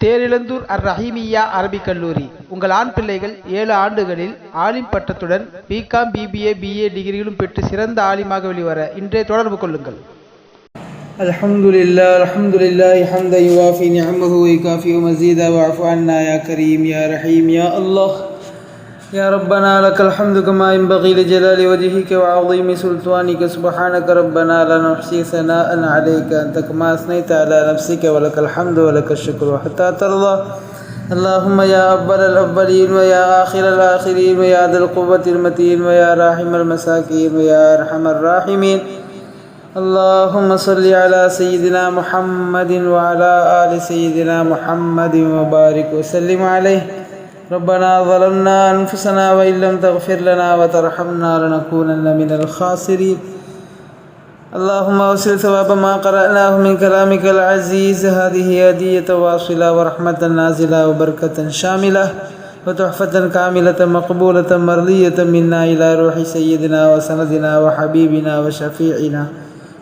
தேரிழந்தூர் அர் ரஹீமிய்யா அரபிக் கல்லூரி உங்கள் ஆண் பிள்ளைகள் ஏழு ஆண்டுகளில் ஆலிம் பட்டத்துடன் பிகாம் பிபிஏ பிஏ டிகிரிகளும் பெற்று சிறந்த ஆலிமாக வெளிவர இன்றே தொடர்பு கொள்ளுங்கள் الحمد لله الحمد لله حمدا يوافي نعمه ويكافئ مزيدا واعف عنا يا كريم يا رحيم يا الله يا ربنا لك الحمد كما ينبغي لجلال وجهك وعظيم سلطانك. سبحانك ربنا لا نحصي ثناء عليك. أنت كما أثنيت على نفسك ولك الحمد ولك الشكر. حتى ترضى. اللهم يا أول الأولين ويا آخر الآخرين ويا ذا القوة المتين ويا راحم المساكين ويا أرحم الراحمين. اللهم صل على سيدنا محمد وعلى آل سيدنا محمد وبارك وسلم عليه. ربنا ظلمنا أنفسنا وإن لم تغفر لنا وترحمنا لنكونن من الخاسرين. اللهم وصل ثواب ما قرأناه من كلامك العزيز. هذه هدية واصلة ورحمة نازلة وبركة شاملة وتحفة كاملة مقبولة مرضية منا إلى روح سيدنا وسندنا وحبيبنا وشفيعنا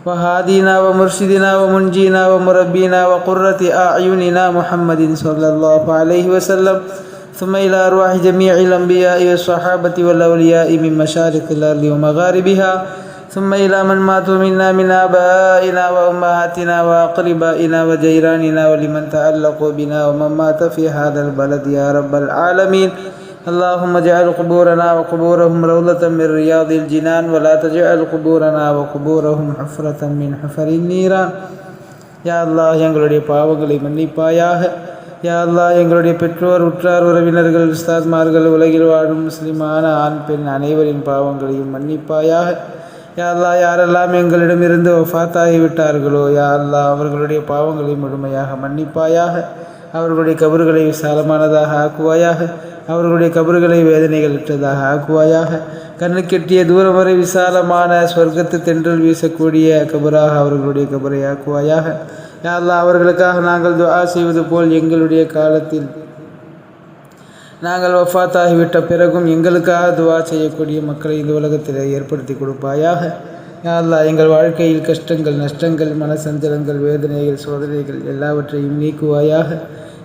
وهادينا ومرشدنا ومنجينا ومربينا وقرة أعيننا محمد صلى الله عليه وسلم. ثم إلى أرواح جميع الأنبياء والصحابة والأولياء من مشارق الأرض ومغاربها ثم إلى من ماتوا منا من آبائنا وأمهاتنا وأقربائنا وجيراننا ولمن تعلقوا بنا ومن مات في هذا البلد يا رب العالمين اللهم اجعل قبورنا وقبورهم روضة من رياض الجنان ولا تجعل قبورنا وقبورهم حفرة من حفر النيران யா அல்லாஹ் எங்களுடைய பாவங்களை மன்னிப்பாயாக யா எங்களுடைய பெற்றோர் உற்றார் உறவினர்கள் உஸ்தாத்மார்கள் உலகில் வாழும் முஸ்லிமான ஆண் பெண் அனைவரின் பாவங்களையும் மன்னிப்பாயாக. யா யாரெல்லாம் எங்களிடமிருந்து ஒஃபாத்தாகி விட்டார்களோ யா அல்லா அவர்களுடைய பாவங்களை முழுமையாக மன்னிப்பாயாக. அவர்களுடைய கபறுகளை விசாலமானதாக ஆக்குவாயாக. அவர்களுடைய கபறுகளை வேதனைகளற்றதாக ஆக்குவாயாக. கண்ணுக்கெட்டிய தூரம் வரை விசாலமான சொர்க்கத்து தென்றல் வீசக்கூடிய கபராக அவர்களுடைய கபரை ஆக்குவாயாக. யா அல்லாஹ் அவர்களுக்காக நாங்கள் துவா செய்வது போல் எங்களுடைய காலத்தில் நாங்கள் வஃத்தாகிவிட்ட பிறகும் எங்களுக்காக துவா செய்யக்கூடிய மக்களை இந்த உலகத்தில் ஏற்படுத்தி கொடுப்பாயாக. அல்லா எங்கள் வாழ்க்கையில் கஷ்டங்கள் நஷ்டங்கள் மனசஞ்சலங்கள் வேதனைகள் சோதனைகள் எல்லாவற்றையும் நீக்குவாயாக.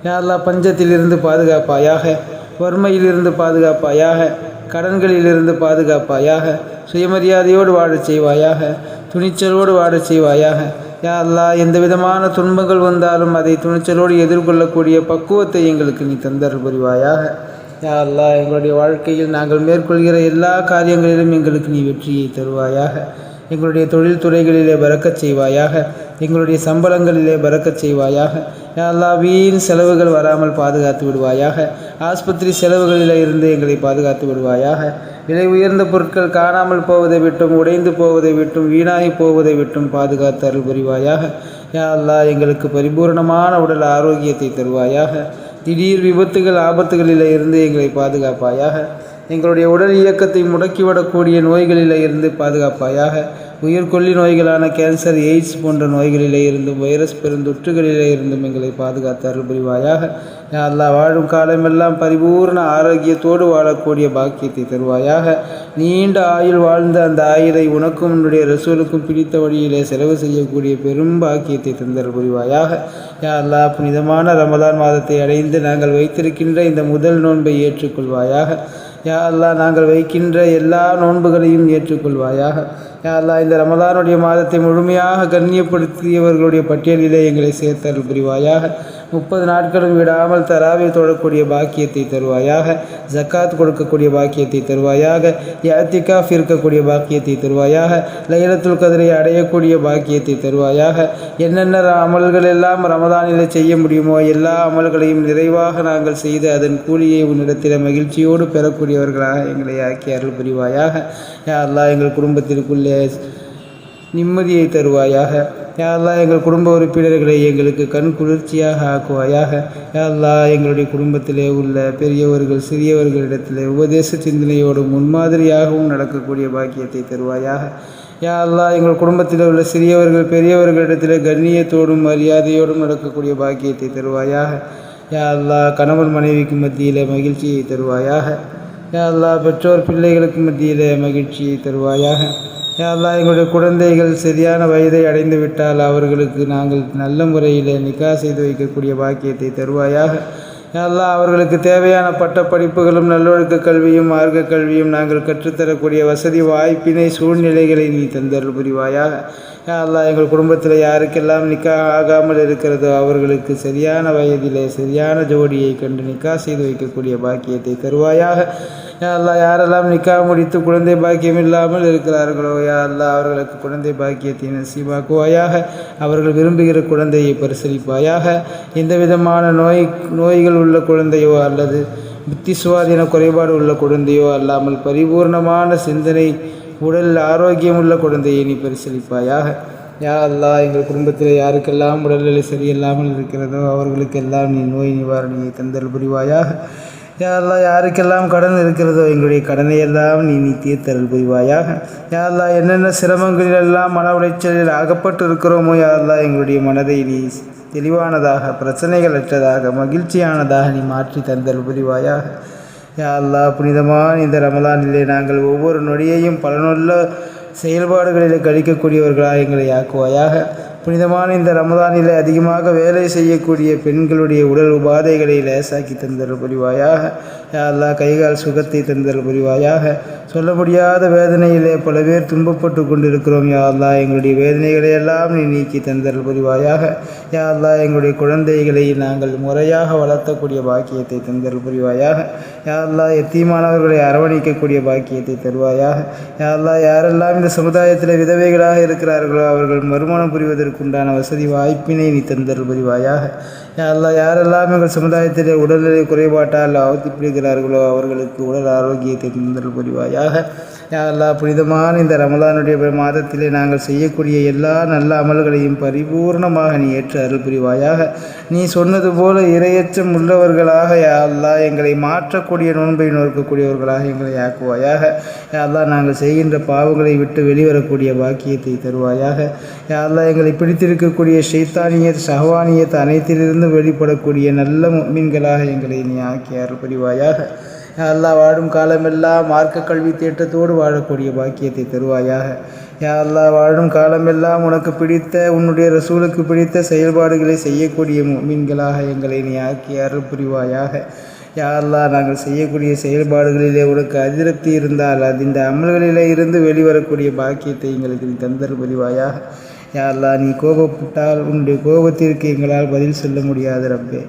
யா பஞ்சத்திலிருந்து பாதுகாப்பாயாக வறுமையிலிருந்து பாதுகாப்பாயாக கடன்களிலிருந்து பாதுகாப்பாயாக சுயமரியாதையோடு வாழச் செய்வாயாக துணிச்சலோடு வாழச் செய்வாயாக யா அல்லா எந்த விதமான துன்பங்கள் வந்தாலும் அதை துணிச்சலோடு எதிர்கொள்ளக்கூடிய பக்குவத்தை எங்களுக்கு நீ தந்தர் புரிவாயாக. யா அல்லா எங்களுடைய வாழ்க்கையில் நாங்கள் மேற்கொள்கிற எல்லா காரியங்களிலும் எங்களுக்கு நீ வெற்றியை தருவாயாக. எங்களுடைய தொழில் துறைகளிலே பறக்கச் செய்வாயாக. எங்களுடைய சம்பளங்களிலே பறக்கச் செய்வாயாக. யா வீண் செலவுகள் வராமல் பாதுகாத்து விடுவாயாக. ஆஸ்பத்திரி செலவுகளில் இருந்து எங்களை பாதுகாத்து விடுவாயாக. விலை உயர்ந்த பொருட்கள் காணாமல் போவதை விட்டும் உடைந்து போவதை விட்டும் வீணாகி போவதை விட்டும் பாதுகாத்து அருள் புரிவாயாக. யா எங்களுக்கு பரிபூர்ணமான உடல் ஆரோக்கியத்தை தருவாயாக. திடீர் விபத்துகள் ஆபத்துகளில் இருந்து எங்களை பாதுகாப்பாயாக. எங்களுடைய உடல் இயக்கத்தை முடக்கிவிடக்கூடிய நோய்களில் இருந்து பாதுகாப்பாயாக. உயிர்கொல்லி நோய்களான கேன்சர் எய்ட்ஸ் போன்ற நோய்களிலே இருந்தும் வைரஸ் பெருந்தொற்றுகளிலே இருந்தும் எங்களை பாதுகாத்து அருள் புரிவாயாக. வாழும் காலமெல்லாம் பரிபூர்ண ஆரோக்கியத்தோடு வாழக்கூடிய பாக்கியத்தை தருவாயாக. நீண்ட ஆயுள் வாழ்ந்த அந்த ஆயுளை உனக்கும் உன்னுடைய ரசூலுக்கும் பிடித்த வழியிலே செலவு செய்யக்கூடிய பெரும் பாக்கியத்தை தந்தர் புரிவாயாக. யா புனிதமான ரமதான் மாதத்தை அடைந்து நாங்கள் வைத்திருக்கின்ற இந்த முதல் நோன்பை ஏற்றுக்கொள்வாயாக. யா அல்லா நாங்கள் வைக்கின்ற எல்லா நோன்புகளையும் ஏற்றுக்கொள்வாயாக. யா அல்லா இந்த ரமலானுடைய மாதத்தை முழுமையாக கண்ணியப்படுத்தியவர்களுடைய பட்டியலிலே எங்களை சேர்த்தல் புரிவாயாக. முப்பது நாட்களும் விடாமல் தராவை தொழக்கூடிய பாக்கியத்தை தருவாயாக ஜக்காத் கொடுக்கக்கூடிய பாக்கியத்தை தருவாயாக யாத்திகாஃப் இருக்கக்கூடிய பாக்கியத்தை தருவாயாக லைலத்துல் கதிரை அடையக்கூடிய பாக்கியத்தை தருவாயாக என்னென்ன அமல்கள் எல்லாம் ரமதானில் செய்ய முடியுமோ எல்லா அமல்களையும் நிறைவாக நாங்கள் செய்து அதன் கூலியை உன்னிடத்தில் மகிழ்ச்சியோடு பெறக்கூடியவர்களாக எங்களை ஆக்கி அருள் புரிவாயாக. யாரெல்லாம் எங்கள் குடும்பத்திற்குள்ளே நிம்மதியை தருவாயாக. யா எங்கள் குடும்ப உறுப்பினர்களை எங்களுக்கு கண் குளிர்ச்சியாக ஆக்குவாயாக. யா எங்களுடைய குடும்பத்திலே உள்ள பெரியவர்கள் சிறியவர்களிடத்திலே உபதேச சிந்தனையோடும் முன்மாதிரியாகவும் நடக்கக்கூடிய பாக்கியத்தை தருவாயாக. யா எங்கள் குடும்பத்தில் உள்ள சிறியவர்கள் பெரியவர்களிடத்தில் கண்ணியத்தோடும் மரியாதையோடும் நடக்கக்கூடிய பாக்கியத்தை தருவாயாக. யா கணவன் மனைவிக்கு மத்தியில் மகிழ்ச்சியை தருவாயாக. யா அல்லாஹ் பெற்றோர் பிள்ளைகளுக்கு மத்தியில் மகிழ்ச்சியை தருவாயாக. யா எங்களுடைய குழந்தைகள் சரியான வயதை அடைந்து விட்டால் அவர்களுக்கு நாங்கள் நல்ல முறையில் நிக்கா செய்து வைக்கக்கூடிய பாக்கியத்தை தருவாயாக. யா அவர்களுக்கு தேவையான பட்ட படிப்புகளும் நல்லொழுக்க கல்வியும் மார்க்க கல்வியும் நாங்கள் கற்றுத்தரக்கூடிய வசதி வாய்ப்பினை சூழ்நிலைகளை நீ தந்தல் புரிவாயாக. அல்லா எங்கள் குடும்பத்தில் யாருக்கெல்லாம் நிக்கா ஆகாமல் இருக்கிறதோ அவர்களுக்கு சரியான வயதிலே சரியான ஜோடியை கண்டு நிக்கா செய்து வைக்கக்கூடிய பாக்கியத்தை தருவாயாக. யா அல்லா யாரெல்லாம் நிக்கா முடித்து குழந்தை பாக்கியம் இல்லாமல் இருக்கிறார்களோ யா அல்லா அவர்களுக்கு குழந்தை பாக்கியத்தை நசீபாக்குவாயாக. அவர்கள் விரும்புகிற குழந்தையை பரிசீலிப்பாயாக எந்த விதமான நோய் நோய்கள் உள்ள குழந்தையோ அல்லது புத்தி சுவாதீன குறைபாடு உள்ள குழந்தையோ அல்லாமல் பரிபூர்ணமான சிந்தனை உடல் ஆரோக்கியமுள்ள குழந்தையை நீ பரிசீலிப்பாயாக யா அல்லா எங்கள் குடும்பத்தில் யாருக்கெல்லாம் உடல்நிலை சரியில்லாமல் இருக்கிறதோ அவர்களுக்கெல்லாம் நீ நோய் நிவாரணியை தந்தல் புரிவாயாக. யாரெல்லாம் யாருக்கெல்லாம் கடன் இருக்கிறதோ எங்களுடைய கடனை எல்லாம் நீ நீ தீர்த்தல் புரிவாயாக. யாரெல்லாம் என்னென்ன சிரமங்களிலெல்லாம் மன உளைச்சலில் அகப்பட்டு இருக்கிறோமோ யாரெல்லாம் எங்களுடைய மனதை நீ தெளிவானதாக பிரச்சனைகள் அற்றதாக மகிழ்ச்சியானதாக நீ மாற்றி தந்தல் புரிவாயாக. யா புனிதமான இந்த ரமலானிலே நாங்கள் ஒவ்வொரு நொடியையும் பலனுள்ள செயல்பாடுகளில் கழிக்கக்கூடியவர்களாக எங்களை ஆக்குவாயாக. புனிதமான இந்த ரமதானில் அதிகமாக வேலை செய்யக்கூடிய பெண்களுடைய உடல் உபாதைகளை லேசாக்கி தந்தல் புரிவாயாக. யா கைகால் சுகத்தை தந்தல் புரிவாயாக. சொல்ல முடியாத வேதனையிலே பல பேர் துன்பப்பட்டு கொண்டிருக்கிறோம். யா எங்களுடைய வேதனைகளை எல்லாம் நீ நீக்கி தந்தல் புரிவாயாக. யா எங்களுடைய குழந்தைகளை நாங்கள் முறையாக வளர்த்தக்கூடிய பாக்கியத்தை தந்தல் புரிவாயாக. யா எத்தீமானவர்களை அரவணைக்கக்கூடிய பாக்கியத்தை தருவாயாக. யா யாரெல்லாம் இந்த சமுதாயத்தில் விதவைகளாக இருக்கிறார்களோ அவர்கள் மறுமணம் எங்களுக்கு உண்டான வசதி வாய்ப்பினை நீ தந்தருள்பதிவாயாக. எல்லாம் யாரெல்லாம் எங்கள் சமுதாயத்தில் உடல்நிலை குறைபாட்டால் அவதிப்படுகிறார்களோ அவர்களுக்கு உடல் ஆரோக்கியத்தை தந்தல் புரிவாயாக. யா புனிதமான இந்த ரமலானுடைய மாதத்திலே நாங்கள் செய்யக்கூடிய எல்லா நல்ல அமல்களையும் பரிபூர்ணமாக நீ ஏற்று அருள் புரிவாயாக. நீ சொன்னது போல இரையச்சம் உள்ளவர்களாக யா எங்களை மாற்றக்கூடிய நோன்பை நோக்கக்கூடியவர்களாக எங்களை ஆக்குவாயாக. யா நாங்கள் செய்கின்ற பாவங்களை விட்டு வெளிவரக்கூடிய பாக்கியத்தை தருவாயாக. யா எங்களை பிடித்திருக்கக்கூடிய ஷைத்தானியத் சஹவானியத் அனைத்திலிருந்து வெளிப்படக்கூடிய நல்ல மீன்களாக எங்களை நீ ஆக்கி அருள் புரிவாயாக யா வாழும் காலமெல்லாம் மார்க்க கல்வி தேட்டத்தோடு வாழக்கூடிய பாக்கியத்தை தருவாயாக. யாரெல்லாம் வாழும் காலமெல்லாம் உனக்கு பிடித்த உன்னுடைய ரசூலுக்கு பிடித்த செயல்பாடுகளை செய்யக்கூடிய மீன்களாக எங்களை நீ ஆக்கி அருள் புரிவாயாக யாரெல்லாம் நாங்கள் செய்யக்கூடிய செயல்பாடுகளிலே உனக்கு அதிருப்தி இருந்தால் அது இந்த அமல்களிலே இருந்து வெளிவரக்கூடிய பாக்கியத்தை எங்களுக்கு நீ தந்தல் புரிவாயாக யா நீ கோபப்பட்டால் உன்னுடைய கோபத்திற்கு எங்களால் பதில் சொல்ல முடியாது ரப்பே.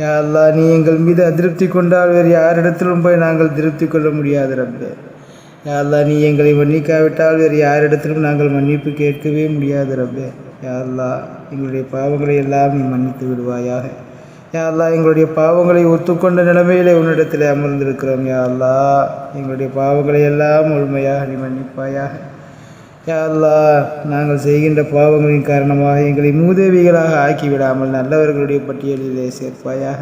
யா அல்லாஹ் நீ எங்கள் மீது அதிருப்தி கொண்டால் வேறு யாரிடத்திலும் போய் நாங்கள் திருப்தி கொள்ள முடியாது ரப்பே. யா நீ எங்களை மன்னிக்காவிட்டால் வேறு யாரிடத்திலும் நாங்கள் மன்னிப்பு கேட்கவே முடியாது ரப்பே. யா அல்லாஹ் எங்களுடைய பாவங்களை எல்லாம் நீ மன்னித்து விடுவாயாக. யா எங்களுடைய பாவங்களை ஒத்துக்கொண்ட நிலைமையிலே உன்னிடத்தில் அமர்ந்திருக்கிறோம். யா அல்லாஹ் எங்களுடைய பாவங்களை எல்லாம் முழுமையாக நீ மன்னிப்பாயாக. யா நாங்கள் செய்கின்ற பாவங்களின் காரணமாக எங்களை மூதேவிகளாக ஆக்கிவிடாமல் நல்லவர்களுடைய பட்டியலிலே சேர்ப்பாயாக.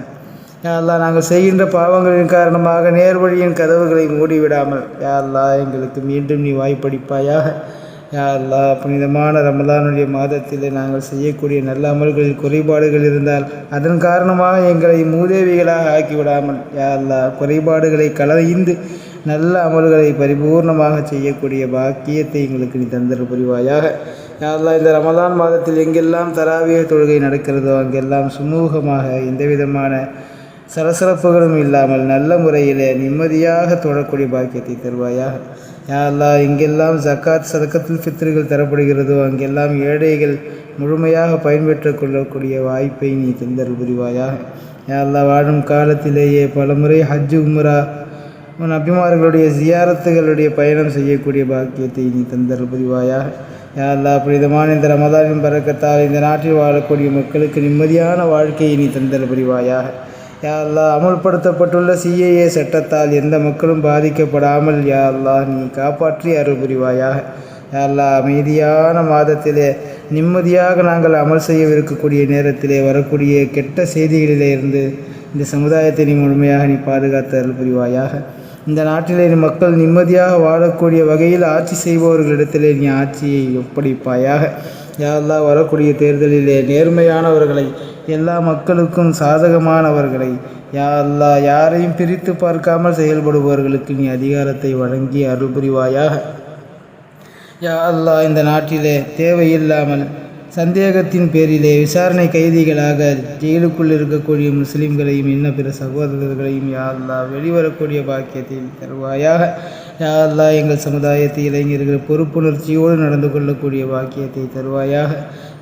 யா நாங்கள் செய்கின்ற பாவங்களின் காரணமாக நேர்வழியின் கதவுகளை மூடிவிடாமல் யா எங்களுக்கு மீண்டும் நீ வாய்ப்படிப்பாயாக யா புனிதமான ரமலானுடைய மாதத்திலே நாங்கள் செய்யக்கூடிய நல்ல அமல்களில் குறைபாடுகள் இருந்தால் அதன் காரணமாக எங்களை மூதேவிகளாக ஆக்கிவிடாமல் யா குறைபாடுகளை கலைந்து நல்ல அமல்களை பரிபூர்ணமாக செய்யக்கூடிய பாக்கியத்தை எங்களுக்கு நீ தந்தர புரிவாயாக. யா இந்த ரமதான் மாதத்தில் எங்கெல்லாம் தராவிய தொழுகை நடக்கிறதோ அங்கெல்லாம் சுமூகமாக எந்த விதமான சரசரப்புகளும் இல்லாமல் நல்ல முறையில் நிம்மதியாக தொழக்கூடிய பாக்கியத்தை தருவாயாக. யாரெல்லாம் இங்கெல்லாம் எங்கெல்லாம் ஜக்காத் சதக்கத்தில் பித்திரிகள் தரப்படுகிறதோ அங்கெல்லாம் ஏழைகள் முழுமையாக பயன்பெற்று கொள்ளக்கூடிய வாய்ப்பை நீ தந்தர் புரிவாயாக. யாரெல்லாம் வாழும் காலத்திலேயே பலமுறை ஹஜ் உம்ரா உன் அபிமார்களுடைய ஜியாரத்துகளுடைய பயணம் செய்யக்கூடிய பாக்கியத்தை நீ தந்தல் புரிவாயாக. யா புனிதமான இந்த ரமதானின் பறக்கத்தால் இந்த நாட்டில் வாழக்கூடிய மக்களுக்கு நிம்மதியான வாழ்க்கையை நீ தந்தல் புரிவாயாக. யா அமுல்படுத்தப்பட்டுள்ள சிஏஏ சட்டத்தால் எந்த மக்களும் பாதிக்கப்படாமல் யா நீ காப்பாற்றி அருள் புரிவாயாக. யா அமைதியான மாதத்திலே நிம்மதியாக நாங்கள் அமல் செய்யவிருக்கக்கூடிய நேரத்திலே வரக்கூடிய கெட்ட செய்திகளிலே இருந்து இந்த சமுதாயத்தை நீ முழுமையாக நீ பாதுகாத்து அருள் புரிவாயாக. இந்த நாட்டிலே மக்கள் நிம்மதியாக வாழக்கூடிய வகையில் ஆட்சி செய்பவர்களிடத்திலே நீ ஆட்சியை ஒப்படைப்பாயாக. யா வரக்கூடிய தேர்தலிலே நேர்மையானவர்களை எல்லா மக்களுக்கும் சாதகமானவர்களை யா யாரையும் பிரித்து பார்க்காமல் செயல்படுபவர்களுக்கு நீ அதிகாரத்தை வழங்கி அருள் புரிவாயாக யா அல்லா இந்த நாட்டிலே தேவையில்லாமல் சந்தேகத்தின் பேரிலே விசாரணை கைதிகளாக ஜெயிலுக்குள் இருக்கக்கூடிய முஸ்லிம்களையும் இன்ன பிற சகோதரர்களையும் யா வெளிவரக்கூடிய பாக்கியத்தில் தருவாயாக. யா எங்கள் சமுதாயத்து இளைஞர்கள் பொறுப்புணர்ச்சியோடு நடந்து கொள்ளக்கூடிய பாக்கியத்தை தருவாயாக.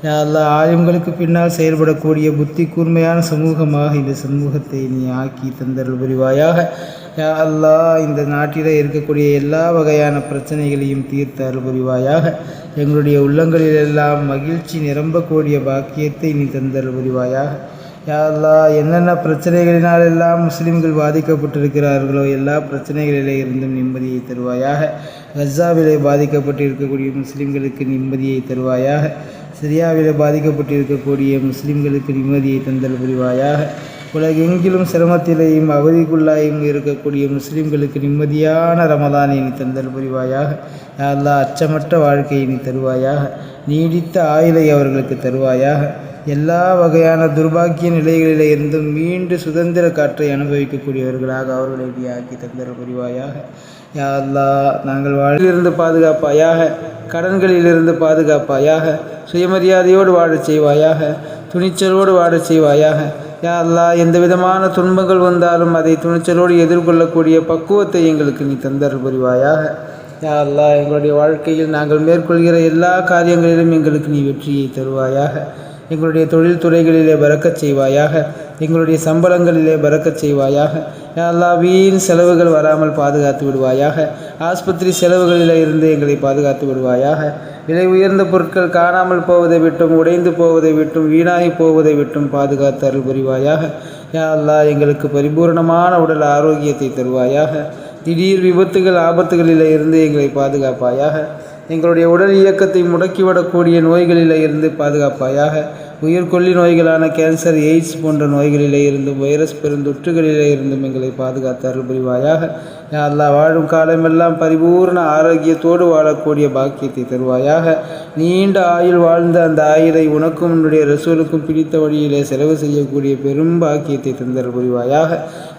யா அல்லாஹ் பின்னால் செயல்படக்கூடிய புத்தி கூர்மையான சமூகமாக இந்த சமூகத்தை நீ ஆக்கி தந்தருள் புரிவாயாக. யா அல்லாஹ் இந்த நாட்டில் இருக்கக்கூடிய எல்லா வகையான பிரச்சனைகளையும் தீர்த்து அருள்புரிவாயாக. எங்களுடைய உள்ளங்களில் எல்லாம் மகிழ்ச்சி நிரம்பக்கூடிய பாக்கியத்தை நீ தந்தருள் புரிவாயாக யா அல்லா என்னென்ன பிரச்சனைகளினால் எல்லாம் முஸ்லீம்கள் பாதிக்கப்பட்டிருக்கிறார்களோ எல்லா பிரச்சனைகளிலே இருந்தும் நிம்மதியை தருவாயாக. கஸாவிலே பாதிக்கப்பட்டு இருக்கக்கூடிய முஸ்லீம்களுக்கு நிம்மதியை தருவாயாக. சிரியாவிலே பாதிக்கப்பட்டு இருக்கக்கூடிய முஸ்லீம்களுக்கு நிம்மதியை தந்தல் புரிவாயாக உலகெங்கிலும் சிரமத்திலேயும் அவதிக்குள்ளாயும் இருக்கக்கூடிய முஸ்லிம்களுக்கு நிம்மதியான ரமதானை நீ தந்தல் புரிவாயாக. யா அச்சமற்ற வாழ்க்கையை நீ தருவாயாக. நீடித்த ஆயுளை அவர்களுக்கு தருவாயாக. எல்லா வகையான துர்பாக்கிய நிலைகளிலிருந்தும் மீண்டு சுதந்திர காற்றை அனுபவிக்கக்கூடியவர்களாக அவர்களை நீ ஆக்கி தந்தல் புரிவாயாக. யா அல்லாஹ் நாங்கள் வாழ்விலிருந்து பாதுகாப்பாயாக கடன்களிலிருந்து பாதுகாப்பாயாக சுயமரியாதையோடு வாழச் செய்வாயாக துணிச்சலோடு வாழச் செய்வாயாக யா அல்லா எந்த விதமான துன்பங்கள் வந்தாலும் அதை துணிச்சலோடு எதிர்கொள்ளக்கூடிய பக்குவத்தை எங்களுக்கு நீ தந்தர் புரிவாயாக. யா அல்லா எங்களுடைய வாழ்க்கையில் நாங்கள் மேற்கொள்கிற எல்லா காரியங்களிலும் எங்களுக்கு நீ வெற்றியை தருவாயாக. எங்களுடைய தொழில் துறைகளிலே பறக்கச் செய்வாயாக. எங்களுடைய சம்பளங்களிலே பறக்கச் செய்வாயாக. எல்லா வீண் செலவுகள் வராமல் பாதுகாத்து விடுவாயாக. ஆஸ்பத்திரி செலவுகளில் இருந்து எங்களை பாதுகாத்து விடுவாயாக. விலை உயர்ந்த பொருட்கள் காணாமல் போவதை விட்டும் உடைந்து போவதை விட்டும் வீணாகி போவதை விட்டும் பாதுகாத்து அருள் புரிவாயாக. யா அல்லா எங்களுக்கு பரிபூரணமான உடல் ஆரோக்கியத்தை தருவாயாக. திடீர் விபத்துகள் ஆபத்துகளில் இருந்து எங்களை பாதுகாப்பாயாக. எங்களுடைய உடல் இயக்கத்தை முடக்கிவிடக்கூடிய நோய்களில் இருந்து பாதுகாப்பாயாக. உயிர்கொல்லி நோய்களான கேன்சர் எய்ட்ஸ் போன்ற நோய்களிலே இருந்தும் வைரஸ் பெருந்தொற்றுகளிலே இருந்தும் எங்களை பாதுகாத்து அருள் புரிவாயாக. யா வாழும் காலமெல்லாம் பரிபூர்ண ஆரோக்கியத்தோடு வாழக்கூடிய பாக்கியத்தை தருவாயாக. நீண்ட ஆயுள் வாழ்ந்த அந்த ஆயுளை உனக்கும் உன்னுடைய ரசூலுக்கும் பிடித்த வழியிலே செலவு செய்யக்கூடிய பெரும் பாக்கியத்தை தந்தர் புரிவாயாக.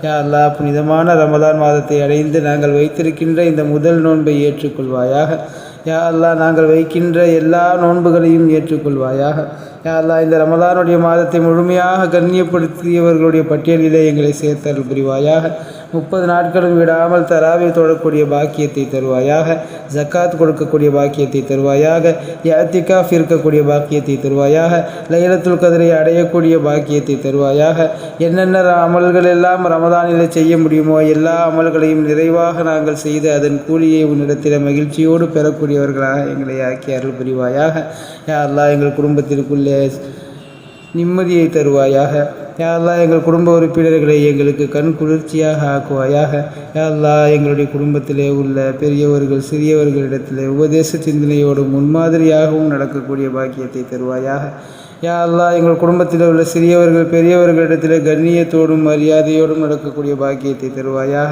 யா அல்லா புனிதமான ரமதான் மாதத்தை அடைந்து நாங்கள் வைத்திருக்கின்ற இந்த முதல் நோன்பை ஏற்றுக்கொள்வாயாக. யா அல்லா நாங்கள் வைக்கின்ற எல்லா நோன்புகளையும் ஏற்றுக்கொள்வாயாக. அல்லா இந்த ரமலானுடைய மாதத்தை முழுமையாக கண்ணியப்படுத்தியவர்களுடைய பட்டியலிலே எங்களை சேர்த்தல் புரிவாயாக. முப்பது நாட்களும் விடாமல் தராவை தொடக்கூடிய பாக்கியத்தை தருவாயாக ஜக்காத் கொடுக்கக்கூடிய பாக்கியத்தை தருவாயாக யாத்திகாஃப் இருக்கக்கூடிய பாக்கியத்தை தருவாயாக லைலத்துல் கதிரை அடையக்கூடிய பாக்கியத்தை தருவாயாக என்னென்ன அமல்கள் எல்லாம் ரமதானில் செய்ய முடியுமோ எல்லா அமல்களையும் நிறைவாக நாங்கள் செய்து அதன் கூலியை உன்னிடத்தில் மகிழ்ச்சியோடு பெறக்கூடியவர்களாக எங்களை ஆக்கி அருள் புரிவாயாக. யாரெல்லாம் எங்கள் குடும்பத்திற்குள்ளே நிம்மதியை தருவாயாக. யாரெல்லாம் எங்கள் குடும்ப உறுப்பினர்களை எங்களுக்கு கண் குளிர்ச்சியாக ஆக்குவாயாக. யாரெல்லாம் எங்களுடைய குடும்பத்திலே உள்ள பெரியவர்கள் சிறியவர்களிடத்திலே உபதேச சிந்தனையோடும் முன்மாதிரியாகவும் நடக்கக்கூடிய பாக்கியத்தை தருவாயாக. யா எங்கள் குடும்பத்தில் உள்ள சிறியவர்கள் பெரியவர்களிடத்திலே கண்ணியத்தோடும் மரியாதையோடும் நடக்கக்கூடிய பாக்கியத்தை தருவாயாக.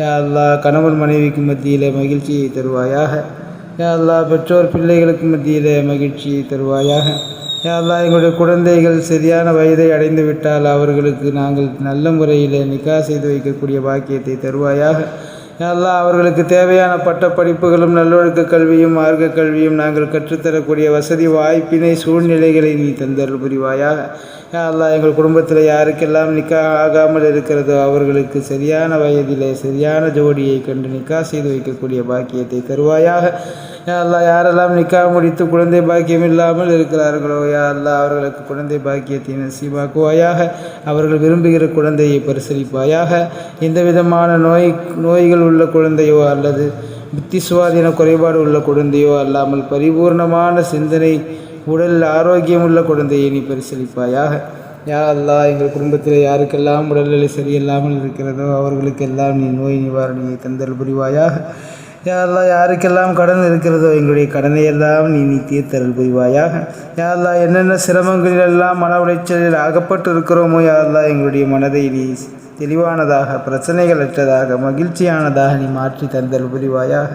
யா அல்லாஹ் கணவன் மனைவிக்கு மத்தியில் மகிழ்ச்சியை தருவாயாக. யா அல்லாஹ் பெற்றோர் பிள்ளைகளுக்கு மத்தியில் மகிழ்ச்சியை தருவாயாக. யா எங்களுடைய குழந்தைகள் சரியான வயதை அடைந்து விட்டால் அவர்களுக்கு நாங்கள் நல்ல முறையில் நிக்கா செய்து வைக்கக்கூடிய பாக்கியத்தை தருவாயாக. எல்லாம் அவர்களுக்கு தேவையான பட்ட படிப்புகளும் நல்லொழுக்க கல்வியும் மார்க்க கல்வியும் நாங்கள் கற்றுத்தரக்கூடிய வசதி வாய்ப்பினை சூழ்நிலைகளை நீ தந்தருள் புரிவாயாக. எல்லாம் எங்கள் குடும்பத்தில் யாருக்கெல்லாம் நிக்கா ஆகாமல் இருக்கிறதோ அவர்களுக்கு சரியான வயதிலே சரியான ஜோடியை கண்டு நிக்கா செய்து வைக்கக்கூடிய பாக்கியத்தை தருவாயாக. யா யாரெல்லாம் நிக்கா முடித்து குழந்தை பாக்கியம் இல்லாமல் இருக்கிறார்களோ யா அல்லா அவர்களுக்கு குழந்தை பாக்கியத்தை நசீபாக்குவாயாக. அவர்கள் விரும்புகிற குழந்தையை பரிசீலிப்பாயாக. எந்த விதமான நோய் நோய்கள் உள்ள குழந்தையோ அல்லது புத்தி சுவாதீன குறைபாடு உள்ள குழந்தையோ அல்லாமல் பரிபூர்ணமான சிந்தனை உடல் ஆரோக்கியமுள்ள குழந்தையை நீ பரிசீலிப்பாயாக. யா அல்லாஹ் எங்கள் குடும்பத்தில் யாருக்கெல்லாம் உடல்நிலை சரியில்லாமல் இருக்கிறதோ அவர்களுக்கெல்லாம் நீ நோய் நிவாரணியை தந்தல் புரிவாயாக. யா யாருக்கெல்லாம் கடன் இருக்கிறதோ எங்களுடைய கடனை எல்லாம் நீ நீ தீர்த்தரல் புரிவாயாக. யா என்னென்ன என்னென்ன சிரமங்களிலெல்லாம் மன உளைச்சலில் அகப்பட்டு இருக்கிறோமோ யா எங்களுடைய மனதை நீ தெளிவானதாக பிரச்சனைகள் அற்றதாக மகிழ்ச்சியானதாக நீ மாற்றி தந்தல் புரிவாயாக.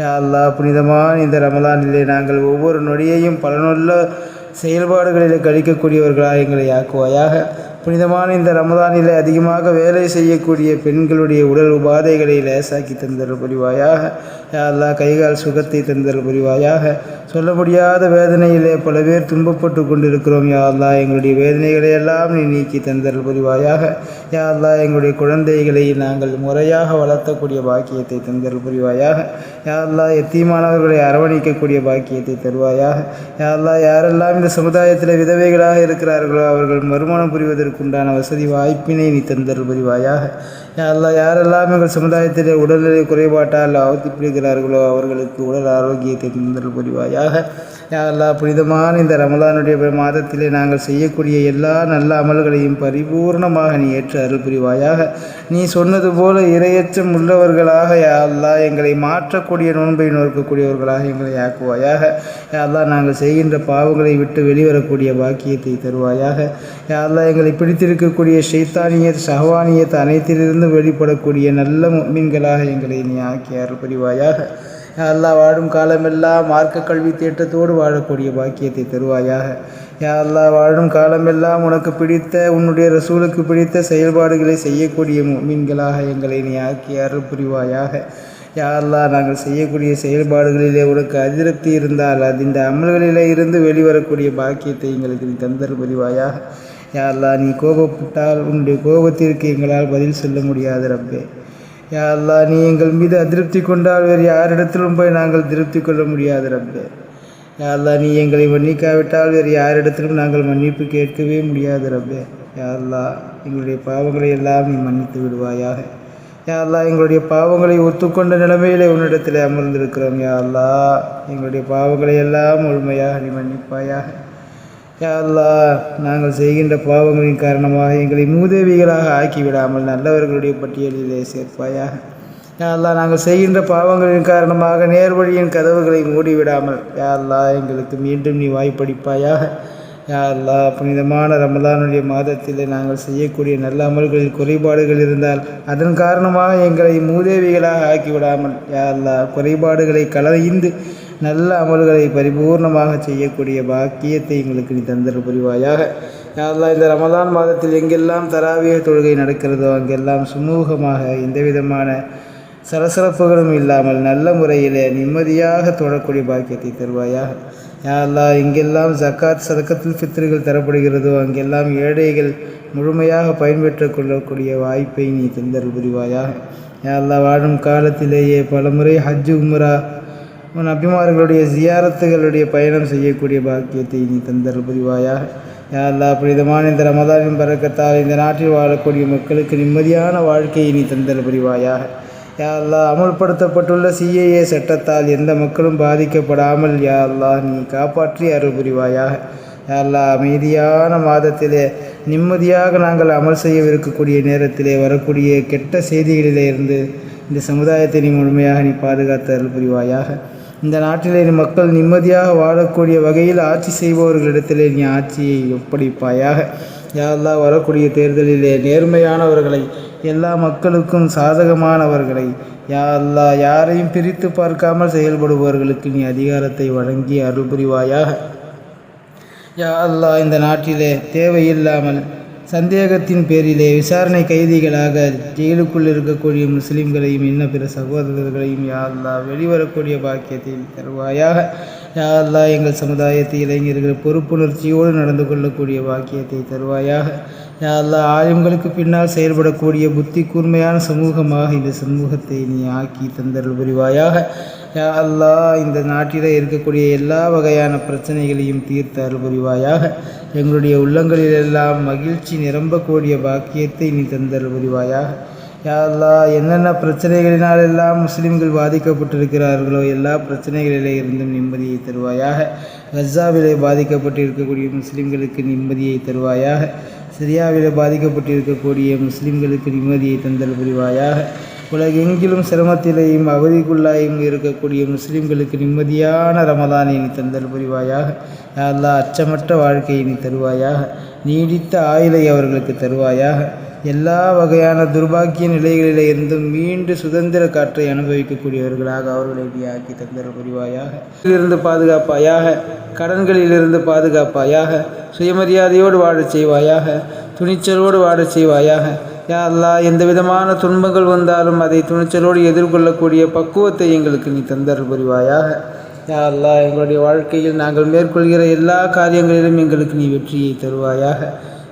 யா புனிதமான இந்த ரமலானிலே நாங்கள் ஒவ்வொரு நொடியையும் பலனுள்ள செயல்பாடுகளில் கழிக்கக்கூடியவர்களாக எங்களை ஆக்குவாயாக. புனிதமான இந்த ரமதானிலே அதிகமாக வேலை செய்யக்கூடிய பெண்களுடைய உடல் உபாதைகளை லேசாக்கி தந்தல் புரிவாயாக யா கைகால் சுகத்தை தந்தல் புரிவாயாக சொல்ல முடியாத வேதனையிலே பல பேர் துன்பப்பட்டு கொண்டிருக்கிறோம். யா எங்களுடைய வேதனைகளை எல்லாம் நீ நீக்கி தந்தல் புரிவாயாக யா எங்களுடைய குழந்தைகளை நாங்கள் முறையாக வளர்த்தக்கூடிய பாக்கியத்தை தந்தல் புரிவாயாக யா எத்தீமானவர்களை அரவணைக்கக்கூடிய பாக்கியத்தை தருவாயாக. யா யாரெல்லாம் இந்த சமுதாயத்தில் விதவைகளாக இருக்கிறார்களோ அவர்கள் மறுமணம் புரிவதற்குண்டான வசதி வாய்ப்பினை நீ தந்தல் புரிவாயாக எல்லாம் யாரெல்லாம் எங்கள் சமுதாயத்தில் உடல்நிலை குறைபாட்டால் அவதிப்படுகிறார்களோ அவர்களுக்கு உடல் ஆரோக்கியத்தை தந்தல் புரிவாயாக. யா புனிதமான இந்த ரமலானுடைய மாதத்திலே நாங்கள் செய்யக்கூடிய எல்லா நல்ல அமல்களையும் பரிபூர்ணமாக நீ ஏற்று அருள் புரிவாயாக. நீ சொன்னது போல இரையச்சம் உள்ளவர்களாக யா எங்களை மாற்றக்கூடிய நோன்பை நோக்கக்கூடியவர்களாக எங்களை ஆக்குவாயாக. யா நாங்கள் செய்கின்ற பாவங்களை விட்டு வெளிவரக்கூடிய பாக்கியத்தை தருவாயாக. யா எங்களை பிடித்திருக்கக்கூடிய ஷைத்தானியத் சஹவானியத் அனைத்திலிருந்து வெளிப்படக்கூடிய நல்ல மீன்களாக எங்களை நீ ஆக்கி அருள் புரிவாயாக யா வாழும் காலமெல்லாம் மார்க்க கல்வி தேட்டத்தோடு வாழக்கூடிய பாக்கியத்தை தருவாயாக. யா வாழும் காலமெல்லாம் உனக்கு பிடித்த உன்னுடைய ரசூலுக்கு பிடித்த செயல்பாடுகளை செய்யக்கூடிய மீன்களாக எங்களை நீ ஆக்கி அருள் புரிவாயாக யா நாங்கள் செய்யக்கூடிய செயல்பாடுகளிலே உனக்கு அதிருப்தி இருந்தால் அது இந்த அமல்களிலே இருந்து வெளிவரக்கூடிய பாக்கியத்தை எங்களுக்கு நீ தந்தர் புரிவாயாக யாழ்லா நீ கோபப்பட்டால் உன்னுடைய கோபத்திற்கு எங்களால் பதில் சொல்ல முடியாது ரப்பே. யாழ்லா நீ எங்கள் மீது அதிருப்தி கொண்டால் வேறு யாரிடத்திலும் போய் நாங்கள் திருப்தி கொள்ள முடியாது ரப்பே. யாழ்லா நீ எங்களை மன்னிக்காவிட்டால் வேறு யாரிடத்திலும் நாங்கள் மன்னிப்பு கேட்கவே முடியாது ரப்பே. யாழ்லா எங்களுடைய பாவங்களை எல்லாம் நீ மன்னித்து விடுவாயாக. யாழ்லா எங்களுடைய பாவங்களை ஒத்துக்கொண்ட நிலைமையிலே உன்னிடத்தில் அமர்ந்திருக்கிறோம். யாழ்லா எங்களுடைய பாவங்களை எல்லாம் முழுமையாக நீ மன்னிப்பாயாக. யா நாங்கள் செய்கின்ற பாவங்களின் காரணமாக எங்களை மூதேவிகளாக ஆக்கிவிடாமல் நல்லவர்களுடைய பட்டியலிலே சேர்ப்பாயாக. யா நாங்கள் செய்கின்ற பாவங்களின் காரணமாக நேர்வழியின் கதவுகளை மூடிவிடாமல் யா எங்களுக்கு மீண்டும் நீ வாய்ப்படிப்பாயாக யா புனிதமான ரமலானுடைய மாதத்தில் நாங்கள் செய்யக்கூடிய நல்ல அமல்களில் குறைபாடுகள் இருந்தால் அதன் காரணமாக எங்களை மூதேவிகளாக ஆக்கிவிடாமல் யா குறைபாடுகளை கலைந்து நல்ல அமல்களை பரிபூர்ணமாக செய்யக்கூடிய பாக்கியத்தை எங்களுக்கு நீ தந்தர் புரிவாயாக. யா இந்த ரமதான் மாதத்தில் எங்கெல்லாம் தராவிய தொழுகை நடக்கிறதோ அங்கெல்லாம் சுமூகமாக எந்த விதமான சலசலப்புகளும் இல்லாமல் நல்ல முறையில் நிம்மதியாக தொழக்கூடிய பாக்கியத்தை தருவாயாக. யாரெல்லாம் இங்கெல்லாம் எங்கெல்லாம் ஜக்காத் சதக்கத்தில் ஃபித்ருகள் தரப்படுகிறதோ அங்கெல்லாம் ஏழைகள் முழுமையாக பயன்பெற்று கொள்ளக்கூடிய வாய்ப்பை நீ தந்தர் புரிவாயாக. யாரெல்லாம் வாழும் காலத்திலேயே பலமுறை ஹஜ் உம்ரா உன் ஜியாரத்துகளுடைய பயணம் செய்யக்கூடிய பாக்கியத்தை நீ தந்தருபதிவாயாக புரிவாயாக. புனிதமான இந்த ரமதாவின் பறக்கத்தால் இந்த நாட்டில் வாழக்கூடிய மக்களுக்கு நிம்மதியான வாழ்க்கையை நீ தந்தருபதிவாயாக புரிவாயாக. யா அமுல்படுத்தப்பட்டுள்ள சிஏஏ சட்டத்தால் எந்த மக்களும் பாதிக்கப்படாமல் யாரெல்லாம் நீ காப்பாற்றி அருள் புரிவாயாக. யா அமைதியான மாதத்திலே நிம்மதியாக நாங்கள் அமல் செய்யவிருக்கக்கூடிய நேரத்திலே வரக்கூடிய கெட்ட செய்திகளிலே இருந்து இந்த சமுதாயத்தை நீ முழுமையாக நீ பாதுகாத்து அருள் புரிவாயாக. இந்த நாட்டிலே மக்கள் நிம்மதியாக வாழக்கூடிய வகையில் ஆட்சி செய்பவர்களிடத்திலே நீ ஆட்சியை ஒப்படைப்பாயாக. யாரெல்லாம் வரக்கூடிய தேர்தலிலே நேர்மையானவர்களை எல்லா மக்களுக்கும் சாதகமானவர்களை யா யாரையும் பிரித்து பார்க்காமல் செயல்படுபவர்களுக்கு நீ அதிகாரத்தை வழங்கி அருள் புரிவாயாக யா அல்லா இந்த நாட்டிலே தேவையில்லாமல் சந்தேகத்தின் பேரிலே விசாரணை கைதிகளாக ஜெயிலுக்குள் இருக்கக்கூடிய முஸ்லிம்களையும் இன்ன பிற சகோதரர்களையும் யாழ்லா வெளிவரக்கூடிய பாக்கியத்தை தருவாயாக. யாழ்லா எங்கள் சமுதாயத்து இளைஞர்கள் பொறுப்புணர்ச்சியோடு நடந்து கொள்ளக்கூடிய பாக்கியத்தை தருவாயாக. யாழ்லா அல்லாஹ் பின்னால் செயல்படக்கூடிய புத்தி கூர்மையான சமூகமாக இந்த சமூகத்தை நீ ஆக்கி தந்தருள் புரிவாயாக. யா அல்லாஹ் இந்த நாட்டில் இருக்கக்கூடிய எல்லா வகையான பிரச்சனைகளையும் தீர்த்து அருள் புரிவாயாக எங்களுடைய உள்ளங்களிலெல்லாம் மகிழ்ச்சி நிரம்பக்கூடிய பாக்கியத்தை நீ தந்தருள் புரிவாயாக யா அல்லா என்னென்ன பிரச்சனைகளினால் எல்லாம் முஸ்லீம்கள் பாதிக்கப்பட்டிருக்கிறார்களோ எல்லா பிரச்சனைகளிலே இருந்தும் நிம்மதியை தருவாயாக. கஸாவிலே பாதிக்கப்பட்டு இருக்கக்கூடிய முஸ்லீம்களுக்கு நிம்மதியை தருவாயாக. சிரியாவிலே பாதிக்கப்பட்டிருக்கக்கூடிய முஸ்லீம்களுக்கு நிம்மதியை தந்தல் புரிவாயாக உலகெங்கிலும் சிரமத்திலேயும் அவதிக்குள்ளாயும் இருக்கக்கூடிய முஸ்லிம்களுக்கு நிம்மதியான ரமதானை நீ தந்தல் புரிவாயாக. யா அச்சமற்ற வாழ்க்கையை நீ தருவாயாக. நீடித்த ஆயுளை அவர்களுக்கு தருவாயாக. எல்லா வகையான துர்பாக்கிய நிலைகளிலிருந்தும் மீண்டு சுதந்திர காற்றை அனுபவிக்கக்கூடியவர்களாக அவர்களை நீ ஆக்கி தந்தல் புரிவாயாக. இருந்து பாதுகாப்பாயாக. கடன்களிலிருந்து பாதுகாப்பாயாக. சுயமரியாதையோடு வாழச் செய்வாயாக. துணிச்சலோடு வாழச் செய்வாயாக. யா அல்லா எந்த விதமான துன்பங்கள் வந்தாலும் அதை துணிச்சலோடு எதிர்கொள்ளக்கூடிய பக்குவத்தை எங்களுக்கு நீ தந்தர் புரிவாயாக. யா அல்லா எங்களுடைய வாழ்க்கையில் நாங்கள் மேற்கொள்கிற எல்லா காரியங்களிலும் எங்களுக்கு நீ வெற்றியை தருவாயாக.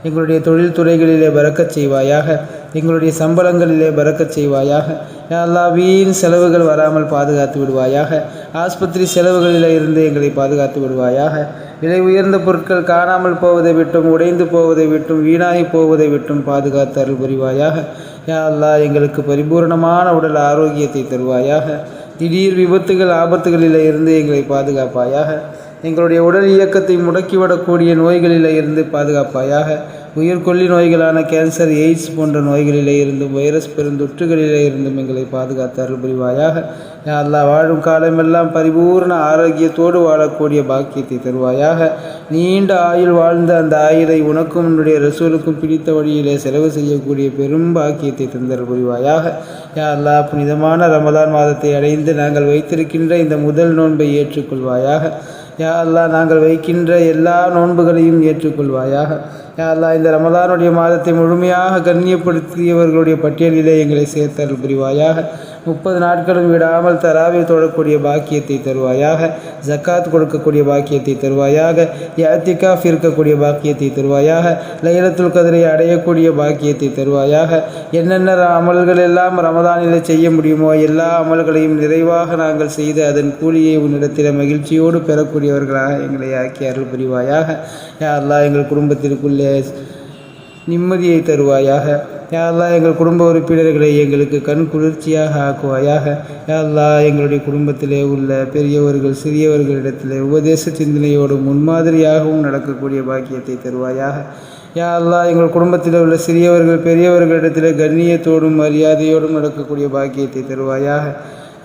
எங்களுடைய தொழில் துறைகளிலே பறக்கச் செய்வாயாக. எங்களுடைய சம்பளங்களிலே பறக்கச் செய்வாயாக. எல்லா வீண் செலவுகள் வராமல் பாதுகாத்து விடுவாயாக. ஆஸ்பத்திரி செலவுகளில் இருந்து எங்களை பாதுகாத்து விடுவாயாக. விலை உயர்ந்த பொருட்கள் காணாமல் போவதை விட்டும் உடைந்து போவதை விட்டும் வீணாகி போவதை விட்டும் பாதுகாத்து அருள் புரிவாயாக. யா அல்லா எங்களுக்கு பரிபூர்ணமான உடல் ஆரோக்கியத்தை தருவாயாக. திடீர் விபத்துகள் ஆபத்துகளில் இருந்து எங்களை பாதுகாப்பாயாக. எங்களுடைய உடல் இயக்கத்தை முடக்கிவிடக்கூடிய நோய்களில் இருந்து பாதுகாப்பாயாக. உயிர்கொல்லி நோய்களான கேன்சர் எய்ட்ஸ் போன்ற நோய்களிலே இருந்தும் வைரஸ் பெருந்தொற்றுகளிலே இருந்தும் எங்களை பாதுகாத்து அருள் புரிவாயாக. யா வாழும் காலமெல்லாம் பரிபூர்ண ஆரோக்கியத்தோடு வாழக்கூடிய பாக்கியத்தை தருவாயாக. நீண்ட ஆயுள் வாழ்ந்த அந்த ஆயுளை உனக்கும் உன்னுடைய ரசூலுக்கும் பிடித்த வழியிலே செலவு செய்யக்கூடிய பெரும் பாக்கியத்தை தந்தர் புரிவாயாக. யா புனிதமான ரமலான் மாதத்தை அடைந்து நாங்கள் வைத்திருக்கின்ற இந்த முதல் நோன்பை ஏற்றுக்கொள்வாயாக. யா அல்லா நாங்கள் வைக்கின்ற எல்லா நோன்புகளையும் ஏற்றுக்கொள்வாயாக. யா அல்லா இந்த ரமதானுடைய மாதத்தை முழுமையாக கண்ணியப்படுத்தியவர்களுடைய பட்டியலிலே எங்களை சேர்த்தல் புரிவாயாக. முப்பது நாட்களும் விடாமல் தராவில் தொழக்கூடிய பாக்கியத்தை தருவாயாக ஜக்காத் கொடுக்கக்கூடிய பாக்கியத்தை தருவாயாக யாத்திகாஃப் இருக்கக்கூடிய பாக்கியத்தை தருவாயாக லைலத்துல் கதிரை அடையக்கூடிய பாக்கியத்தை தருவாயாக. என்னென்ன அமல்கள் எல்லாம் ரமதானில் செய்ய முடியுமோ எல்லா அமல்களையும் நிறைவாக நாங்கள் செய்து அதன் கூலியை உன்னிடத்தில் மகிழ்ச்சியோடு பெறக்கூடியவர்களாக எங்களை ஆக்கி அருள் புரிவாயாக. யாரெல்லாம் எங்கள் குடும்பத்திற்குள்ளே நிம்மதியை தருவாயாக. யாரெல்லாம் எங்கள் குடும்ப உறுப்பினர்களை எங்களுக்கு கண் குளிர்ச்சியாக ஆக்குவாயாக. யாரெல்லாம் எங்களுடைய குடும்பத்திலே உள்ள பெரியவர்கள் சிறியவர்களிடத்திலே உபதேச சிந்தனையோடும் முன்மாதிரியாகவும் நடக்கக்கூடிய பாக்கியத்தை தருவாயாக. யா எங்கள் குடும்பத்தில் உள்ள சிறியவர்கள் பெரியவர்களிடத்தில் கண்ணியத்தோடும் மரியாதையோடும் நடக்கக்கூடிய பாக்கியத்தை தருவாயாக.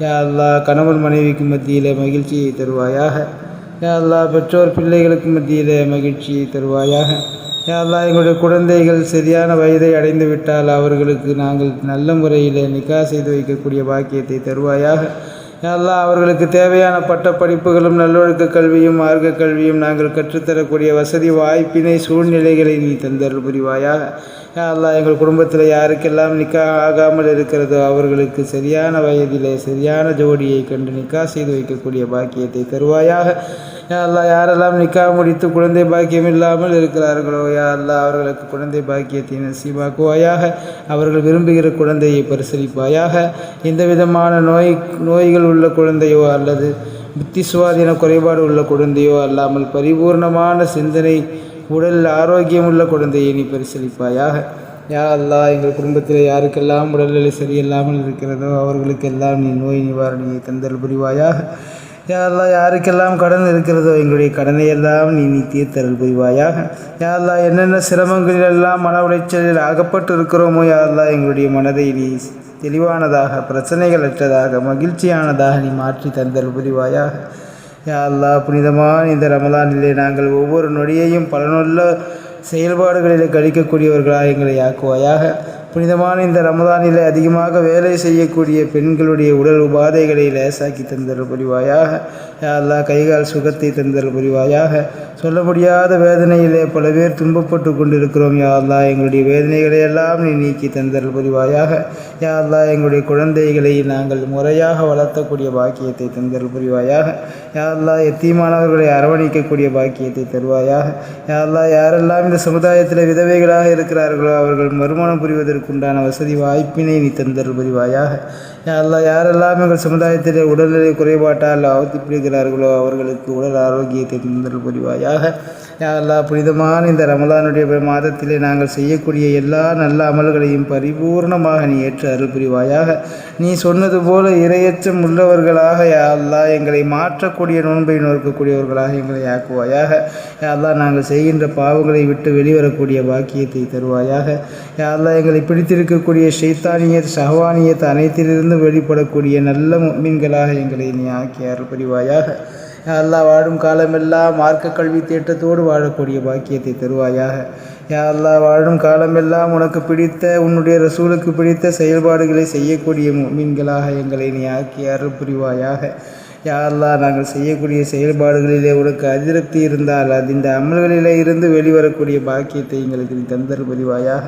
யா அல்லாஹ் கணவன் மனைவிக்கு மத்தியில் மகிழ்ச்சியை தருவாயாக. யா அல்லாஹ் பெற்றோர் பிள்ளைகளுக்கு மத்தியில் மகிழ்ச்சியை தருவாயாக. யா அல்லாஹ் எங்களுடைய குழந்தைகள் சரியான வயதை அடைந்து விட்டால் அவர்களுக்கு நாங்கள் நல்ல முறையில் நிக்கா செய்து வைக்கக்கூடிய பாக்கியத்தை தருவாயாக. எல்லாம் அவர்களுக்கு தேவையான பட்ட படிப்புகளும் நல்லொழுக்க கல்வியும் மார்க்க கல்வியும் நாங்கள் கற்றுத்தரக்கூடிய வசதி வாய்ப்பினை சூழ்நிலைகளை நீ தந்தருள் புரிவாயாக. யா எங்கள் குடும்பத்தில் யாருக்கெல்லாம் நிக்கா ஆகாமல் இருக்கிறதோ அவர்களுக்கு சரியான வயதிலே சரியான ஜோடியை கண்டு நிக்கா செய்து வைக்கக்கூடிய பாக்கியத்தை தருவாயாக. யா யாரெல்லாம் நிக்கா முடித்து குழந்தை பாக்கியம் இல்லாமல் இருக்கிறார்களோ யா அல்லா அவர்களுக்கு குழந்தை பாக்கியத்தை நசீபாக்குவாயாக. அவர்கள் விரும்புகிற குழந்தையை பரிசீலிப்பாயாக. எந்த விதமான நோய் நோய்கள் உள்ள குழந்தையோ அல்லது புத்தி சுவாதீன குறைபாடு உள்ள குழந்தையோ அல்லாமல் பரிபூர்ணமான சிந்தனை உடல் ஆரோக்கியம் உள்ள குழந்தையை நீ பரிசீலிப்பாயாக. யா அல்லா எங்கள் குடும்பத்தில் யாருக்கெல்லாம் உடல்நிலை சரியில்லாமல் இருக்கிறதோ அவர்களுக்கெல்லாம் நீ நோய் நிவாரணியை தந்தல் புரிவாயாக. யாரெல்லாம் யாருக்கெல்லாம் கடன் இருக்கிறதோ எங்களுடைய கடனை எல்லாம் நீ நீ தீர்த்தல் புரிவாயாக. யாரெல்லாம் என்னென்ன சிரமங்களில் எல்லாம் மன உளைச்சலில் அகப்பட்டு இருக்கிறோமோ யாரெல்லாம் எங்களுடைய மனதை நீ தெளிவானதாக பிரச்சனைகள் அற்றதாக மகிழ்ச்சியானதாக நீ மாற்றி தந்தல் புரிவாயாக. யா புனிதமான இந்த ரமலானிலே நாங்கள் ஒவ்வொரு நொடியையும் பலனுள்ள செயல்பாடுகளில் கழிக்கக்கூடியவர்களாக எங்களை ஆக்குவாயாக. புனிதமான இந்த ரமதானில் அதிகமாக வேலை செய்யக்கூடிய பெண்களுடைய உடல் உபாதைகளை லேசாக்கி தந்தல் புரிவாயாக யா கைகால் சுகத்தை தந்தல் புரிவாயாக சொல்ல முடியாத வேதனையிலே பல பேர் துன்பப்பட்டு கொண்டிருக்கிறோம். யா எங்களுடைய வேதனைகளை எல்லாம் நீ நீக்கி தந்தல் புரிவாயாக யா அல்லா எங்களுடைய குழந்தைகளை நாங்கள் முறையாக வளர்த்தக்கூடிய பாக்கியத்தை தந்தல் புரிவாயாக. யா அல்லா எத்தீமானவர்களை அரவணைக்கக்கூடிய பாக்கியத்தை தருவாயாக. யா அல்லா யாரெல்லாம் இந்த சமுதாயத்தில் விதவைகளாக இருக்கிறார்களோ அவர்கள் மறுமணம் புரிவதற்குண்டான வசதி வாய்ப்பினை நீ தந்தல் புரிவாயாக. யா அல்லா யாரெல்லாம் எங்கள் சமுதாயத்தில் உடல்நிலை குறைபாட்டால் அவதிப்படுகிறார்களோ அவர்களுக்கு உடல் ஆரோக்கியத்தை தந்தல் புரிவாயாக. யா புனிதமான இந்த ரமலானுடைய மாதத்திலே நாங்கள் செய்யக்கூடிய எல்லா நல்ல அமல்களையும் பரிபூர்ணமாக நீ ஏற்று அருள் புரிவாயாக. நீ சொன்னது போல இரையச்சம் உள்ளவர்களாக யா அல்லா எங்களை மாற்றக்கூடிய நோன்பை நோக்கக்கூடியவர்களாக எங்களை ஆக்குவாயாக. யா நாங்கள் செய்கின்ற பாவங்களை விட்டு வெளிவரக்கூடிய பாக்கியத்தை தருவாயாக. யா எங்களை பிடித்திருக்கக்கூடிய ஷைத்தானியத் சஹவானியத் அனைத்திலிருந்தும் வெளிப்படக்கூடிய நல்ல மீன்களாக எங்களை நீ ஆக்கி அருள் புரிவாயாக. யா வாழும் காலமெல்லாம் மார்க்க கல்வி தேட்டத்தோடு வாழக்கூடிய பாக்கியத்தை தருவாயாக. யா வாழும் காலமெல்லாம் உனக்கு பிடித்த உன்னுடைய ரசூலுக்கு பிடித்த செயல்பாடுகளை செய்யக்கூடிய மீன்களாக எங்களை நீ ஆக்கி அருள் புரிவாயாக யா நாங்கள் செய்யக்கூடிய செயல்பாடுகளிலே உனக்கு அதிருப்தி இருந்தால் அது இந்த அமல்களிலே இருந்து வெளிவரக்கூடிய பாக்கியத்தை எங்களுக்கு நீ தந்தர் புரிவாயாக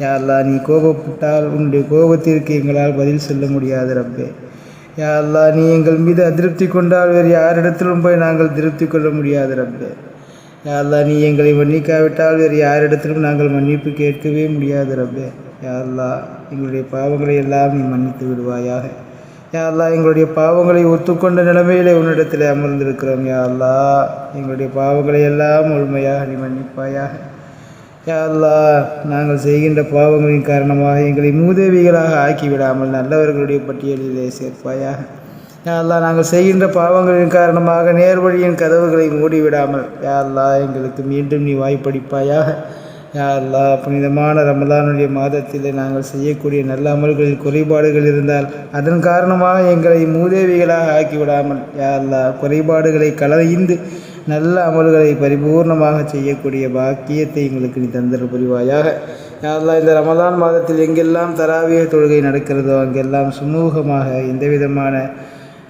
யா நீ கோபப்பட்டால் உன்னுடைய கோபத்திற்கு எங்களால் பதில் சொல்ல முடியாது ரப்பே. யா அல்லாஹ் நீ எங்கள் மீது அதிருப்தி கொண்டால் வேறு யாரிடத்திலும் போய் நாங்கள் திருப்தி கொள்ள முடியாது ரப்பே. யா நீ எங்களை மன்னிக்காவிட்டால் வேறு யாரிடத்திலும் நாங்கள் மன்னிப்பு கேட்கவே முடியாது ரப்பே. யா அல்லாஹ் எங்களுடைய பாவங்களை எல்லாம் நீ மன்னித்து விடுவாயாக. யா அல்லாஹ் எங்களுடைய பாவங்களை ஒத்துக்கொண்ட நிலைமையிலே உன்னிடத்தில் அமர்ந்திருக்கிறோம் யா அல்லாஹ். எங்களுடைய பாவங்களை எல்லாம் முழுமையாக நீ மன்னிப்பாயாக. யா நாங்கள் செய்கின்ற பாவங்களின் காரணமாக எங்களை மூதேவிகளாக ஆக்கிவிடாமல் நல்லவர்களுடைய பட்டியலிலே சேர்ப்பாயாக. யா நாங்கள் செய்கின்ற பாவங்களின் காரணமாக நேர்வழியின் கதவுகளை மூடிவிடாமல் யா எங்களுக்கு மீண்டும் நீ வாய்ப்படிப்பாயாக யா புனிதமான ரமலானுடைய மாதத்திலே நாங்கள் செய்யக்கூடிய நல்ல அமல்களில் குறைபாடுகள் இருந்தால் அதன் காரணமாக எங்களை மூதேவிகளாக ஆக்கிவிடாமல் யா குறைபாடுகளை கலைந்து நல்ல அமல்களை பரிபூர்ணமாக செய்யக்கூடிய பாக்கியத்தை எங்களுக்கு நீ தந்தர புரிவாயாக. யா இந்த ரமதான் மாதத்தில் எங்கெல்லாம் தராவிய தொழுகை நடக்கிறதோ அங்கெல்லாம் சுமூகமாக எந்த விதமான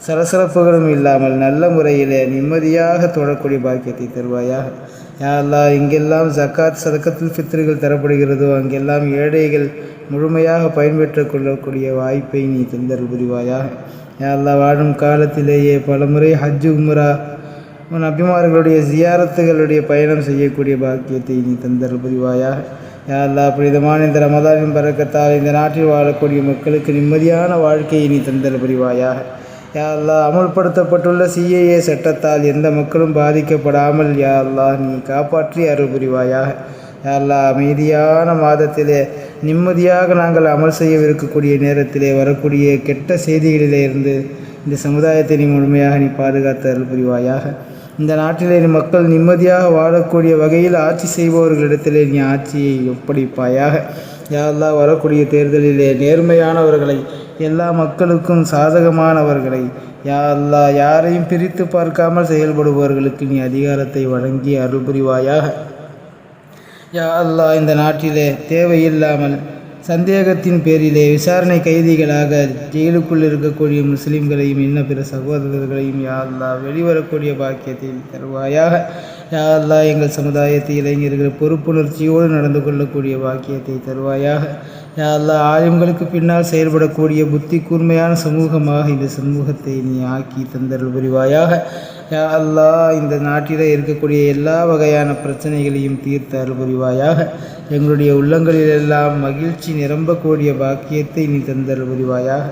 சலசலப்புகளும் இல்லாமல் நல்ல முறையிலே நிம்மதியாக தொடக்கூடிய பாக்கியத்தை தருவாயாக. யாரெல்லாம் இங்கெல்லாம் எங்கெல்லாம் ஜக்காத் சதக்கத்தில் பித்திரிகள் தரப்படுகிறதோ அங்கெல்லாம் ஏழைகள் முழுமையாக பயன்பெற்று கொள்ளக்கூடிய வாய்ப்பை நீ தந்தர் புரிவாயாக. யாரெல்லாம் வாழும் காலத்திலேயே பலமுறை ஹஜ்ஜு உம்ரா உன் அபிமார்களுடைய ஜியாரத்துகளுடைய பயணம் செய்யக்கூடிய பாக்கியத்தை நீ தந்தர் புரிவாயாக. யா புனிதமான இந்த ரமதானின் பறக்கத்தால் இந்த நாட்டில் வாழக்கூடிய மக்களுக்கு நிம்மதியான வாழ்க்கையை நீ தந்தர் புரிவாயாக. யா அமுல்படுத்தப்பட்டுள்ள சிஏஏ சட்டத்தால் எந்த மக்களும் பாதிக்கப்படாமல் யா நீ காப்பாற்றி அருள் புரிவாயாக. யா அமைதியான மாதத்திலே நிம்மதியாக நாங்கள் அமல் செய்யவிருக்கக்கூடிய நேரத்திலே வரக்கூடிய கெட்ட செய்திகளிலே இருந்து இந்த சமுதாயத்தை நீ முழுமையாக நீ பாதுகாத்து அருள் புரிவாயாக. இந்த நாட்டிலே நீ மக்கள் நிம்மதியாக வாழக்கூடிய வகையில் ஆட்சி செய்பவர்களிடத்திலே நீ ஆட்சியை ஒப்படைப்பாயாக. யாரெல்லாம் வரக்கூடிய தேர்தலிலே நேர்மையானவர்களை எல்லா மக்களுக்கும் சாதகமானவர்களை யா யாரையும் பிரித்து பார்க்காமல் செயல்படுபவர்களுக்கு நீ அதிகாரத்தை வழங்கி அருள் புரிவாயாக யா அல்லா இந்த நாட்டிலே தேவையில்லாமல் சந்தேகத்தின் பேரிலே விசாரணை கைதிகளாக ஜெயிலுக்குள் இருக்கக்கூடிய முஸ்லிம்களையும் இன்ன பிற சகோதரர்களையும் யா அல்லாஹ் வெளிவரக்கூடிய பாக்கியத்தில் தருவாயாக. யா அல்லாஹ் எங்கள் சமுதாயத்து இளைஞர்கள் பொறுப்புணர்ச்சியோடு நடந்து கொள்ளக்கூடிய பாக்கியத்தை தருவாயாக. யா அல்லாஹ் பின்னால் செயல்படக்கூடிய புத்தி கூர்மையான சமூகமாக இந்த சமூகத்தை நீ ஆக்கி தந்தருள் புரிவாயாக. யா அல்லாஹ் இந்த நாட்டில் இருக்கக்கூடிய எல்லா வகையான பிரச்சனைகளையும் தீர்த்து அருள் புரிவாயாக. எங்களுடைய உள்ளங்களிலெல்லாம் மகிழ்ச்சி நிரம்பக்கூடிய பாக்கியத்தை நீ தந்தல் புரிவாயாக.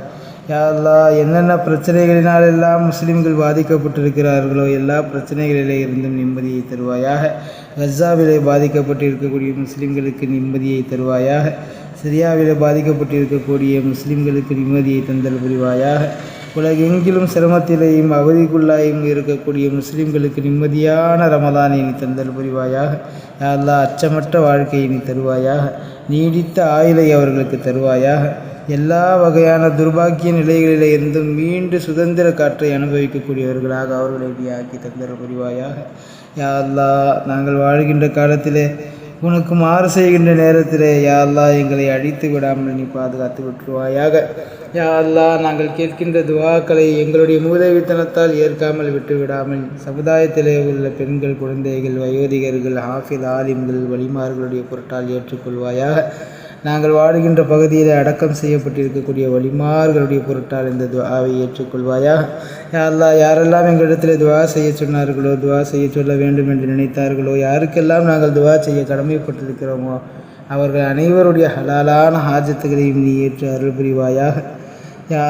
யா என்னென்ன என்னென்ன பிரச்சனைகளினாலெல்லாம் முஸ்லீம்கள் பாதிக்கப்பட்டிருக்கிறார்களோ எல்லா பிரச்சனைகளிலே இருந்தும் நிம்மதியை தருவாயாக. கஸாவிலே பாதிக்கப்பட்டிருக்கக்கூடிய முஸ்லீம்களுக்கு நிம்மதியை தருவாயாக. சிரியாவிலே பாதிக்கப்பட்டிருக்கக்கூடிய முஸ்லீம்களுக்கு நிம்மதியை தந்தல் புரிவாயாக. உலகெங்கிலும் சிரமத்திலேயும் அவதிக்குள்ளாயும் இருக்கக்கூடிய முஸ்லிம்களுக்கு நிம்மதியான ரமதானை நீ தந்தல் புரிவாயாக. யா அச்சமற்ற வாழ்க்கையை நீ தருவாயாக. நீடித்த ஆயுளை அவர்களுக்கு தருவாயாக. எல்லா வகையான துர்பாக்கிய நிலைகளிலே இருந்தும் மீண்டு சுதந்திர காற்றை அனுபவிக்கக்கூடியவர்களாக அவர்களை நீ ஆக்கி தந்தல் புரிவாயாக. யா நாங்கள் வாழ்கின்ற காலத்திலே உனக்கு மாறு செய்கின்ற நேரத்திலே யா அல்லா எங்களை அழித்து விடாமல் நீ பாதுகாத்து விட்டுருவாயாக. யா அல்லாஹ் நாங்கள் கேட்கின்ற துவாக்களை எங்களுடைய மூதவித்தனத்தால் ஏற்காமல் விட்டு விடாமல் சமுதாயத்திலே உள்ள பெண்கள் குழந்தைகள் வயோதிகர்கள் ஹாஃபில் ஆலிம்கள் வலிமார்களுடைய பொருட்டால் ஏற்றுக்கொள்வாயாக. நாங்கள் வாடுகின்ற பகுதியில் அடக்கம் செய்யப்பட்டிருக்கக்கூடிய வழிமார்களுடைய பொருட்டால் இந்த துவாவை ஏற்றுக்கொள்வாயா? யா யாரெல்லாம் எங்களிடத்தில் துவா செய்ய சொன்னார்களோ துவா செய்ய சொல்ல வேண்டும் என்று நினைத்தார்களோ யாருக்கெல்லாம் நாங்கள் துவா செய்ய கடமைப்பட்டிருக்கிறோமோ அவர்கள் அனைவருடைய ஹலாலான ஹாஜத்துகளையும் நீ ஏற்று அருள் புரிவாயாக. யா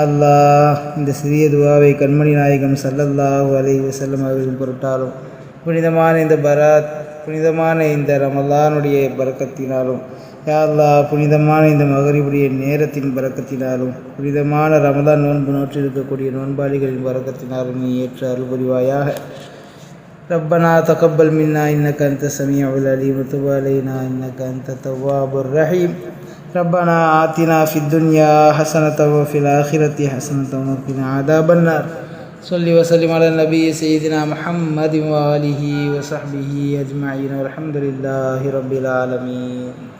இந்த சிறிய துவாவை கண்மணி நாயகம் சல்லல்லாஹு அலைஹி வஸல்லம் அவர்களின் பொருட்டாலும் புனிதமான இந்த பராத் புனிதமான இந்த ரமலானுடைய பரக்கத்தினாலும் யாழ்லா புனிதமான இந்த மகரிபுடைய நேரத்தின் பறக்கத்தினாலும் புனிதமான ரமதான் நோன்பு நோற்றிருக்கக்கூடிய நோன்பாளிகளின் பறக்கத்தினாலும் நீ ஏற்று அருள்புரிவாயாக. ரப்பனா தகப்பல் மின்னா இன்னக்கு அந்த சமீ அவள் அலிமத்துபாலினா இன்னக்கு அந்த தவாபுர் ரஹீம். ரப்பனா ஆத்தினா ஃபித்துன்யா ஹசனத்தவ ஃபில் ஆஹிரத்தி ஹசனத்தவ ஃபின் ஆதாபன்னார் சொல்லி வசலிம் அல நபி செய்தினா முஹம்மதி வாலிஹி வசஹபிஹி அஜ்மாயின் அலமதுல்லாஹி ரபில் ஆலமீன்.